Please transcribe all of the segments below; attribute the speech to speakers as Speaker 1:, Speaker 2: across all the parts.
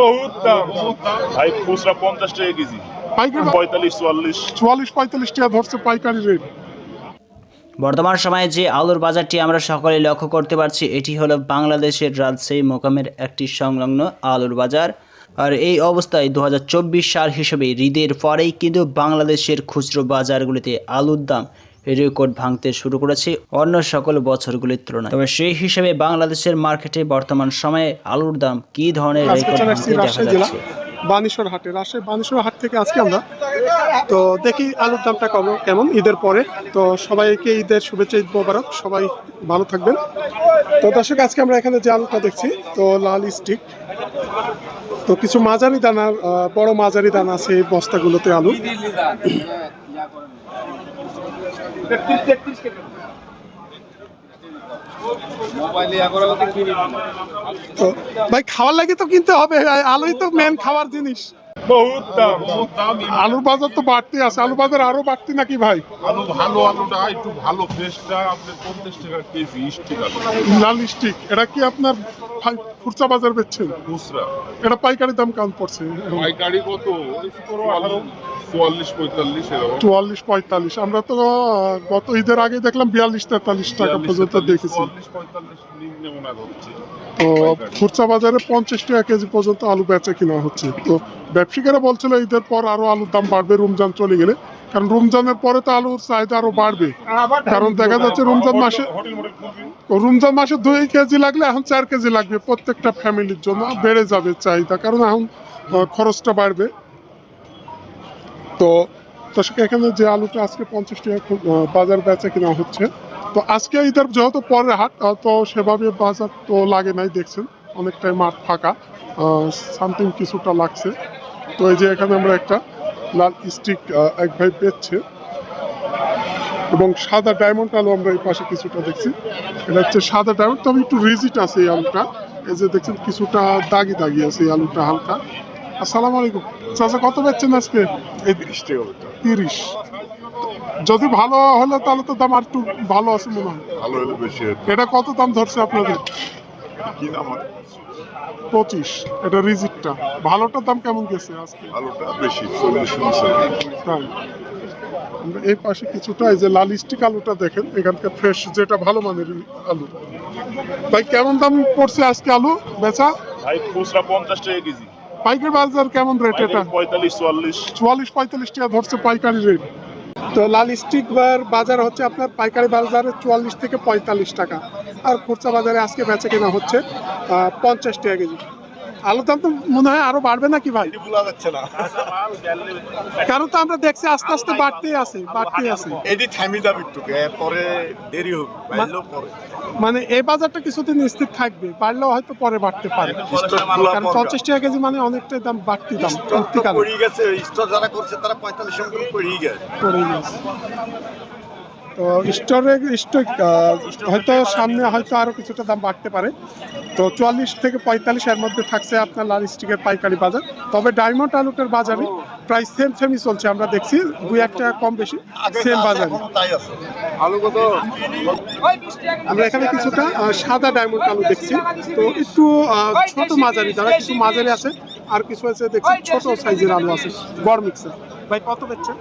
Speaker 1: বহুত দাম ভাই খুচরা পঞ্চাশ টাকা কেজি।
Speaker 2: পাইকারি
Speaker 1: পঁয়তাল্লিশ চুয়াল্লিশ।
Speaker 2: চুয়াল্লিশ পঁয়তাল্লিশ টাকা ধরছে পাইকারি রেট।
Speaker 3: বর্তমান সময়ে যে আলুর বাজারটি আমরা সকলে লক্ষ্য করতে পারছি এটি হলো বাংলাদেশের রাজশাহী মোকামের একটি সংলগ্ন আলুর বাজার। আর এই অবস্থায় দু হাজার চব্বিশ সাল হিসেবে ঈদের পরেই কিন্তু বাংলাদেশের খুচরো বাজারগুলিতে আলুর দাম রেকর্ড ভাঙতে শুরু করেছে অন্য সকল বছরগুলির তুলনায়। তবে সেই হিসেবে বাংলাদেশের মার্কেটে বর্তমান সময়ে আলুর দাম কি ধরনের রেকর্ড ভাঙতে দেখা যাচ্ছে?
Speaker 2: বানেশ্বর হাটে। রাজশাহী বানেশ্বর হাট থেকে আজকে আমরা তো দেখি আলুর দামটা কেমন কেমন ঈদের পরে। তো সবাইকে ঈদের শুভেচ্ছা ঈদ মোবারক। সবাই ভালো থাকবেন। তো দর্শক আজকে আমরা এখানে যে আলুটা দেখছি তো লাল স্টিক তো কিছু মাঝারি দানার বড় মাঝারি দানা আছে এই বস্তাগুলোতে আলু। তো ভাই খাওয়ার লাগে তো কিনতে হবে আলুই তো মেন খাওয়ার জিনিস।
Speaker 1: বহুত দাম।
Speaker 2: আলুর বাজার তো বাড়তি আছে আলু বাজার আরও বাড়তি নাকি ভাই?
Speaker 1: আলু ভালো আলুটা একটু ভালো ফ্রেশটা আপনার পঞ্চাশ টাকা কেজি স্টিক
Speaker 2: লাল স্টিক এটা কি আপনার খুচরা বাজার বেচছেন?
Speaker 1: খুচরা।
Speaker 2: এটা পাইকারি দাম কেমন পড়ছে
Speaker 1: পাইকারি কত? চুয়াল্লিশ পঁয়তাল্লিশ
Speaker 2: চুয়াল্লিশ পঁয়তাল্লিশ। আমরা তো গত ঈদের আগে দেখলাম বিয়াল্লিশ তেতাল্লিশ টাকা পর্যন্ত দেখেছি। তো খুচরা বাজারে পঞ্চাশ টাকা কেজি পর্যন্ত আলু বেচা কিনা হচ্ছে। তো ব্যবসায়ীরা বলছিল ঈদের পর আরও আলুর দাম বাড়বে রমজান চলে গেলে। কারণ রমজানের পরে তো আলুর চাহিদা আরও বাড়বে। কারণ দেখা যাচ্ছে রমজান মাসে রমজান মাসে দুই কেজি লাগলে এখন চার কেজি লাগবে। প্রত্যেকটা ফ্যামিলির জন্য বেড়ে যাবে চাহিদা, কারণ এখন খরচটা বাড়বে। তো দর্শক, এখানে যে আলুটা আজকে পঞ্চাশ টাকা বাজার বেচা কিনা হচ্ছে। তো আজকে ঈদের যেহেতু পরের হাট তো সেভাবে বাজার তো লাগে নাই, দেখছেন। অনেকটাই মাঠ ফাঁকা সামথিং কিছুটা লাগছে। তো এই যে এখানে আমরা একটা লাল স্টিক এক ভাই বেচছে। এবং সাদা ডায়মন্ড আলু আমরা এই পাশে কিছুটা দেখছি। এটা হচ্ছে সাদা ডায়মন্ড তবে একটু রিজিট আছে এই আলুটা। এই যে দেখছেন কিছুটা দাগি দাগি আছে এই আলুটা হালকা। আসসালামু আলাইকুম। চাচা কত বেচছেন আজকে? এই
Speaker 1: তিরিশ টাকা
Speaker 2: তিরিশ। যদি ভালো হলে তাহলে তো দাম আর একটু ভালো আছে মনে হয়।
Speaker 1: ভালো হলে বেশি
Speaker 2: এটা কত দাম ধরছে আপনাদের?
Speaker 1: কি আর
Speaker 2: পঁচিশ। এটা রিজিটটা। ভালোটার দাম কেমন গেছে আজকে?
Speaker 1: আলুটা বেশি চল্লিশ
Speaker 2: তাই। এই পাশে কিছুটা এই যে লাল স্টিক আলুটা দেখেন এখানকার ফ্রেশ যেটা ভালো মানের আলু। ভাই কেমন দাম পড়ছে আজকে আলু বেচা?
Speaker 1: ভাই খুচরা পঞ্চাশ টাকা কেজি।
Speaker 2: পাইকারি বাজার কেমন রেট এটা?
Speaker 1: পঁয়তাল্লিশ চুয়াল্লিশ।
Speaker 2: চুয়াল্লিশ পঁয়তাল্লিশ টাকা ধরছে পাইকারি রেট। তো লাল স্টিক বাজার হচ্ছে আপনার পাইকারি বাজারে চুয়াল্লিশ থেকে পঁয়তাল্লিশ টাকা। আর খুচরা বাজারে আজকে বেচে কেনা হচ্ছে পঞ্চাশ টাকা কেজি। আলুর দাম তো মনে হয় আরও বাড়বে নাকি ভাই?
Speaker 4: যাচ্ছে না।
Speaker 2: কারণ তো আমরা দেখছি আস্তে আস্তে বাড়তেই আছে বাড়তেই আছে।
Speaker 4: এটি থামি যাবে একটু পরে দেরি বাড়লেও পরে।
Speaker 2: মানে এই বাজারটা কিছুদিন স্থির থাকবে বাড়লেও হয়তো পরে বাড়তে পারে। কারণ পঞ্চাশ টাকা কেজি মানে অনেকটাই দাম বাড়তি দাম
Speaker 4: পড়ে গেছে যারা করছে তারা পঁয়তাল্লিশ গেছে।
Speaker 2: পড়ে গেছে। তো স্টোরে স্টক হয়তো সামনে হয়তো আরও কিছুটা দাম বাড়তে পারে। তো চুয়াল্লিশ থেকে পঁয়তাল্লিশ এর মধ্যে থাকছে আপনার লাল স্টিকের পাইকারি বাজার। তবে ডায়মন্ড আলুটার বাজারে প্রায় সেম সেমই চলছে আমরা দেখছি দুই এক টাকা কম বেশি সেম বাজারে।
Speaker 4: এখনও তাই আছে।
Speaker 1: আলু কত?
Speaker 2: আমরা এখানে কিছুটা সাদা ডায়মন্ড আলু দেখছি। তো একটু ছোট মাঝারি যারা কিছু মাঝারি আছে আর কিছু আছে দেখছি ছোট সাইজের আলু আছে গড় মিক্সার। ভাই কত বেচছেন?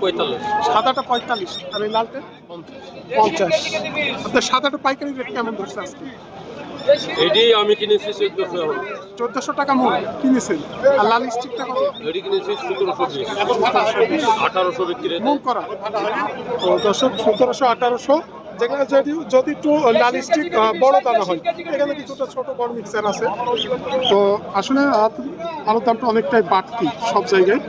Speaker 5: পঁয়তাল্লিশ।
Speaker 2: সাদাটা পঁয়তাল্লিশ আর এই লালটা পঞ্চাশ। আপনার সাদাটা পাইকারি রেট কেমন ধরছে আজকে?
Speaker 5: এটি আমি কিনেছি চোদ্দশো।
Speaker 2: চোদ্দশো টাকা মূল কিনেছেন। আর লাল স্টিকটা কত?
Speaker 5: এটি কিনেছি সতেরোশো বিশ আঠারোশো বিক্রি
Speaker 2: মূল করা? তো সতেরোশো আঠারোশো। যেখানে যদি যদি একটু লাল স্টিক বড় দানা হয় এখানে কিছুটা ছোট বড় মিক্সার আছে। তো আসলে আলুর দামটা অনেকটাই বাড়তি সব জায়গায়।